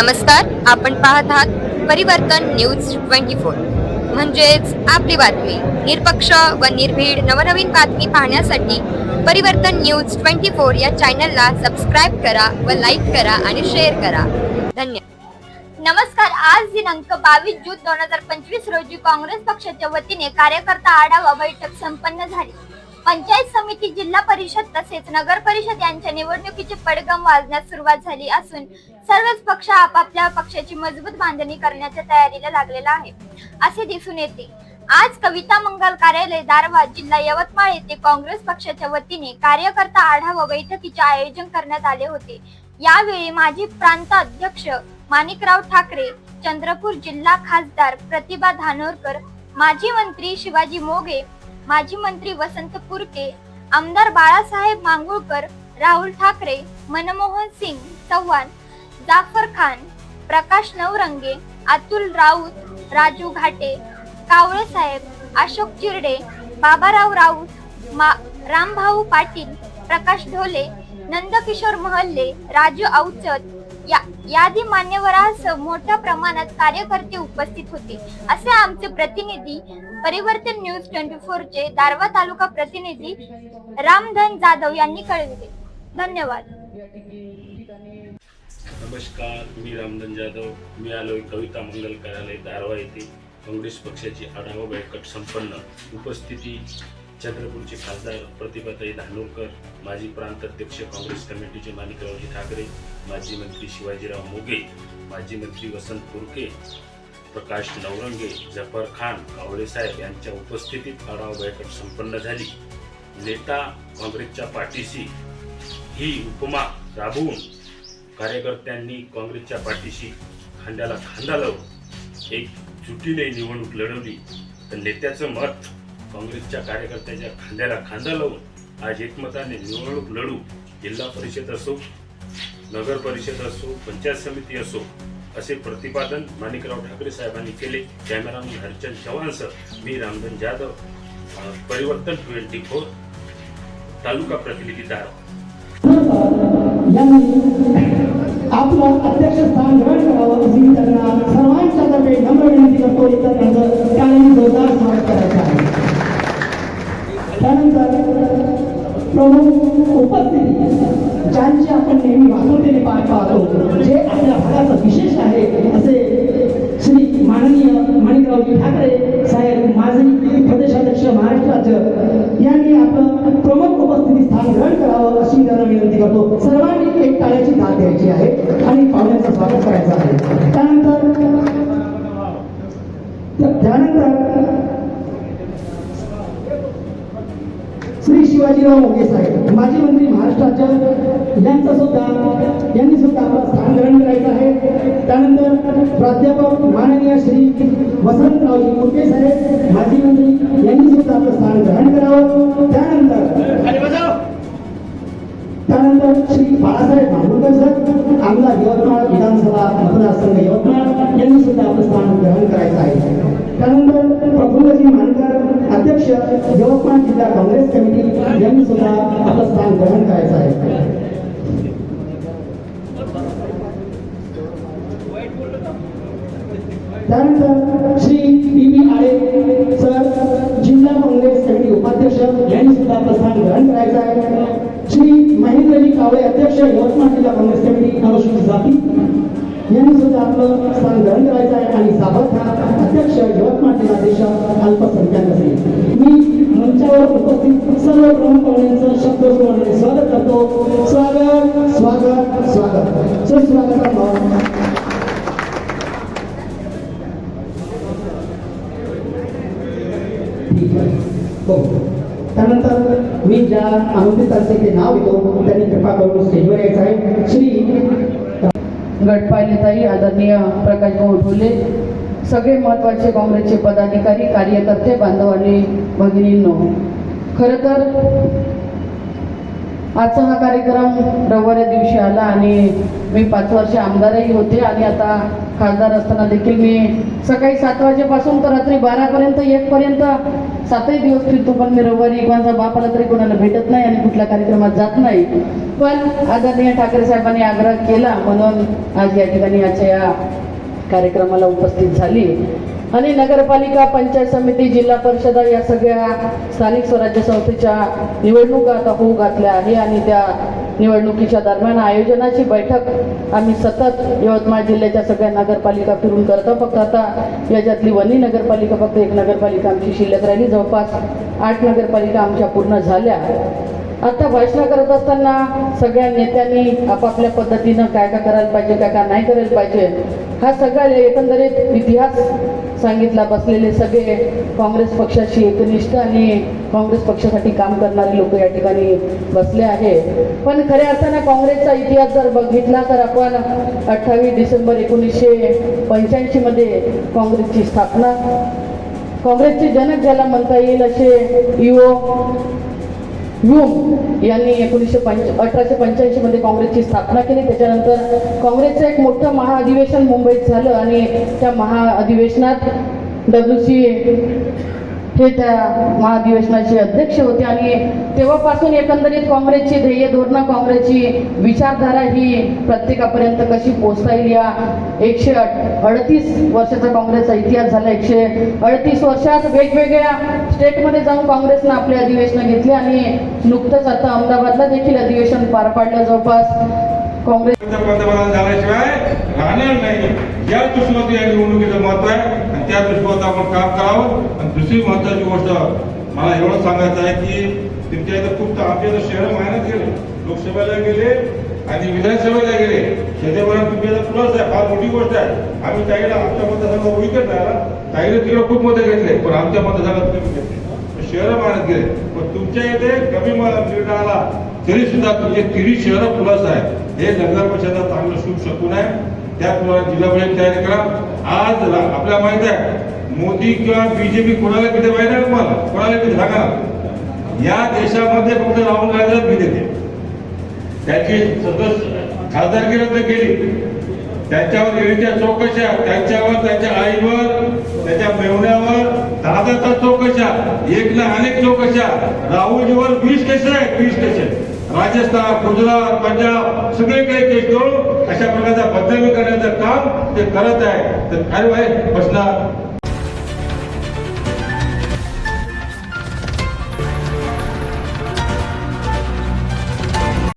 नमस्कार आपण पाहत आहात परिवर्तन न्यूज ट्वेंटी फोर. म्हणजेच आपली बातमी निरपक्ष व निर्भीड नवनवीन बातमी पाहण्यासाठी परिवर्तन न्यूज ट्वेंटी फोर या चॅनलला सबस्क्राईब करा व लाईक करा आणि शेअर करा. धन्यवाद नमस्कार आज दिनांक बावीस जून दोन हजार पंचवीस रोजी काँग्रेस पक्षाच्या वतीने कार्यकर्ता आढावा बैठक संपन्न झाली. पंचायत समिती जिल्हा परिषद तसेच नगर परिषद यांच्या निवडणुकीचे पडगम वाजण्यास सुरुवात झाली असून सर्वच पक्ष आपापल्या पक्षाची मजबूत बांधणी करण्याच्या तयारीला लागलेला आहे. असे दिसून येते. आज कविता मंगल कार्यालय दारवा जिल्हा यवतमाळ येथे काँग्रेस पक्षाच्या वतीने कार्यकर्ता आढावा बैठकीचे आयोजन करण्यात आले होते. यावेळी माजी प्रांत अध्यक्ष माणिकराव ठाकरे चंद्रपूर जिल्हा खासदार प्रतिभा धानोरकर माजी मंत्री शिवाजी मोगे माजी मंत्री वसंत पुरके आमदार बाळासाहेब मांगुळकर राहुल ठाकरे मनमोहन सिंग चव्हाण जाफर खान प्रकाश नवरंगे अतुल राऊत राजू घाटे कावळे साहेब अशोक चिरडे बाबाराव राऊत मा रामभाऊ पाटील प्रकाश ढोले नंदकिशोर महल्ले राजू अवचत या यादी मान्यवरांसह मोठ्या प्रमाणात कार्यकर्ते उपस्थित होते. असे आमचे प्रतिनिधी परिवर्तन न्यूज ट्वेंटी फोर चे दारवा तालुका प्रतिनिधी रामधन जाधव यांनी कळविले. धन्यवाद. नमस्कार मी रामधन जाधव. मी आलो कविता मंगल कार्यालय दारवा येथे. काँग्रेस पक्षाची आढावा बैठक संपन्न. उपस्थिती चंद्रपूरचे खासदार प्रतिभाताई धानोरकर माजी प्रांत अध्यक्ष काँग्रेस कमिटीचे माणिकरावजी ठाकरे माजी मंत्री शिवाजीराव मोगे माजी मंत्री वसंत पुरके प्रकाश नवरंगे जफर खान कावळेसाहेब यांच्या उपस्थितीत आढावा बैठक संपन्न झाली. नेता काँग्रेसच्या पाठीशी ही उपमा राबवून कार्यकर्त्यांनी काँग्रेसच्या पाठीशी खांद्याला खांदा लावून एक जुटीने निवडणूक लढवली. तर नेत्याचं मत काँग्रेसच्या कार्यकर्त्याच्या खांद्याला खांदा लावून आज एकमताने निवडणूक लढू जिल्हा परिषद असो नगर परिषद असो पंचायत समिती असो असे प्रतिपादन माणिकराव ठाकरे साहेबांनी केले. कॅमेरामन हरचंद चव्हाणसह मी रामधन जाधव परिवर्तन ट्वेंटी फोर तालुका प्रतिनिधी दार यांनी आपलं ग्रहण करावं सर्वांच्या तर्फे नम्र विनंती करतो इतर त्यांचं त्याने जोरदार स्वागत करायचं आहे त्यानंतर खूपच उपस्थिती ज्यांची आपण नेहमी वाहतुकीने पार पाहतो जे आपल्या भागाचं विशेष आहे असे श्री माननीय माणिकरावजी ठाकरे साहेब माजी प्रदेशाध्यक्ष महाराष्ट्राचं यांनी आपलं प्रमुख उपस्थिती स्थान ग्रहण करावं अशी त्यांना विनंती करतो. सर्वांनी एक टाळ्याची दाद द्यायची आहे आणि पाहुण्याचं स्वागत करायचं आहे. त्यानंतर त्यानंतर श्री शिवाजीराव मोगे साहेब माजी मंत्री महाराष्ट्राच्या यांचा सुद्धा यांनी सुद्धा आपला स्थान ग्रहण करायचं आहे. त्यानंतर प्राध्यापक माननीय श्री वसंतरावजी मुर्के साहेब माजी मंत्री यांनी सुद्धा आपलं स्थान ग्रहण करावं. त्यानंतर त्यानंतर श्री बाळासाहेब माहुरकर साहेब आमदार यवतमाळ विधानसभा मतदारसंघ यवतमाळ यांनी सुद्धा आपलं स्थान ग्रहण करायचं आहे त्यानंतर प्रफुल्लजी मानकर अध्यक्ष यवतमाळ जिल्हा काँग्रेस कमिटी यांनी सुद्धा आपलं स्थान ग्रहण करायचं आहे. त्यानंतर Shri P B Ale sir जिल्हा काँग्रेस कमिटी उपाध्यक्ष यांनी सुद्धा आपलं स्थान ग्रहण करायचं आहे. श्री महेंद्रजी कावळे अध्यक्ष यवतमाळ जिल्हा काँग्रेस कमिटी अनुसूचित जाती यांनी सुद्धा आपलं शब्दप्रमाणे स्वागत करतो. स्वागत स्वागत स्वागत. सुस्वागत ठीक आहे. हो. त्यानंतर मी ज्या आमंत्रितांचे ते नाव येतो त्यांनी कृपा करून स्टेजवर यायचं आहे. श्री गटपालिताई आदरणीय प्रकाश भाऊ ढोले सगळे महत्त्वाचे काँग्रेसचे पदाधिकारी कार्यकर्ते बांधव आणि भगिनींनो. खरं तर आजचा हा कार्यक्रम रविवारी दिवशी आला आणि मी पाच वर्ष आमदारही होते आणि आता खासदार असताना देखील मी सकाळी सात वाजेपासून तर रात्री बारापर्यंत एकपर्यंत सातही दिवस फिरतो पण मी रविवारी कोणाचा बाप आला तरी कोणाला भेटत नाही आणि कुठल्या कार्यक्रमात जात नाही. पण आदरणीय ठाकरे साहेबांनी आग्रह केला म्हणून आज या ठिकाणी आजच्या या कार्यक्रमाला उपस्थित झाली. आणि नगरपालिका पंचायत समिती जिल्हा परिषदा या सगळ्या स्थानिक स्वराज्य संस्थेच्या निवडणुका आता होऊ घातल्या आहे आणि त्या निवडणुकीच्या दरम्यान आयोजनाची बैठक आम्ही सतत यवतमाळ जिल्ह्याच्या सगळ्या नगरपालिका फिरून करतो फक्त आता याच्यातली वनी नगरपालिका फक्त एक नगरपालिका आमची शिल्लक राहिली. जवळपास आठ नगरपालिका आमच्या पूर्ण झाल्या. आता भाषण करत असताना सगळ्या नेत्यांनी आपापल्या पद्धतीनं काय काय करायला पाहिजे काय काय नाही करायला पाहिजे हा सगळा एकंदरीत इतिहास सांगितला बसलेले सगळे काँग्रेस पक्षाशी एकनिष्ठ आणि काँग्रेस पक्षासाठी काम करणारे लोक या ठिकाणी बसले आहे. पण खऱ्या अर्थानं काँग्रेसचा इतिहास जर बघितला तर आपण अठ्ठावीस डिसेंबर एकोणीसशे पंच्याऐंशीमध्ये काँग्रेसची स्थापना काँग्रेसचे जनक ज्याला म्हणता येईल असे युओ ह्यूम यांनी एकोणीसशे पंच अठराशे पंच्याऐंशीमध्ये काँग्रेसची स्थापना केली. त्याच्यानंतर काँग्रेसचं एक मोठं महाअधिवेशन मुंबईत झालं आणि त्या महाअधिवेशनात डब्ल्यू सी हे त्या महाधिवेशनाचे अध्यक्ष होते आणि तेव्हापासून एकंदरीत काँग्रेसची ध्येय धोरणं काँग्रेसची विचारधारा ही प्रत्येकापर्यंत कशी पोचता येईल? या एकशे अडतीस वर्षाचा काँग्रेसचा इतिहास झाला. एकशे अडतीस वर्षात वेगवेगळ्या स्टेटमध्ये जाऊन काँग्रेसनं आपले अधिवेशन घेतले आणि नुकतंच आता अहमदाबादला देखील अधिवेशन पार पाडलं. जवळपास काँग्रेस पंतप्रधान झाल्याशिवाय राहणार नाही. या या निवडणुकीचं महत्त्व आहे. त्या दृष्टीकोनात आपण काम करावं. आणि दुसरी महत्वाची गोष्ट मला एवढं सांगायचं आहे की तुमच्या इथं खूप आमच्या इथं शहर मायनात गेले. लोकसभेला गेले आणि विधानसभेला गेले. शेतीवर तुमच्या इथं प्लस आहे फार मोठी गोष्ट आहे. आम्ही ताईला आमच्या मतदारसंघात विकत राहिला ताईने तिकडे खूप मतं घेतले पण आमच्या मतदारसंघात तुम्ही घेतले. शहरं मानत गेले. पण तुमच्या इथे कमी निर्णय आला तरी सुद्धा तुमचे तिरी शहरं प्लस आहे. हे नगर परिषदा चांगलं शुभ शकून आहे त्या प्रमाणे जिल्हा परिषद तयारी करा. आज आपल्याला माहीत आहे मोदी किंवा बीजेपी कोणाला किती माहिती आहे तुम्हाला? कोणाला किती सांगा या देशामध्ये फक्त राहुल गांधीला बी देते. त्याची सतत खासदारकी रद्द केली. त्यांच्यावर ईडीच्या चौकशा त्यांच्यावर त्याच्या आईवर त्याच्या मेवण्यावर दहा दहा तास चौकशा एक ना अनेक चौकशा. राहुलजीवर वीस केस आहेत वीस केस आहेत. राजस्थान गुजरात पंजाब सगळीकडे केस करून अशा प्रकारचा बदल करण्याचं काम ते करत आहे. तर काय प्रश्न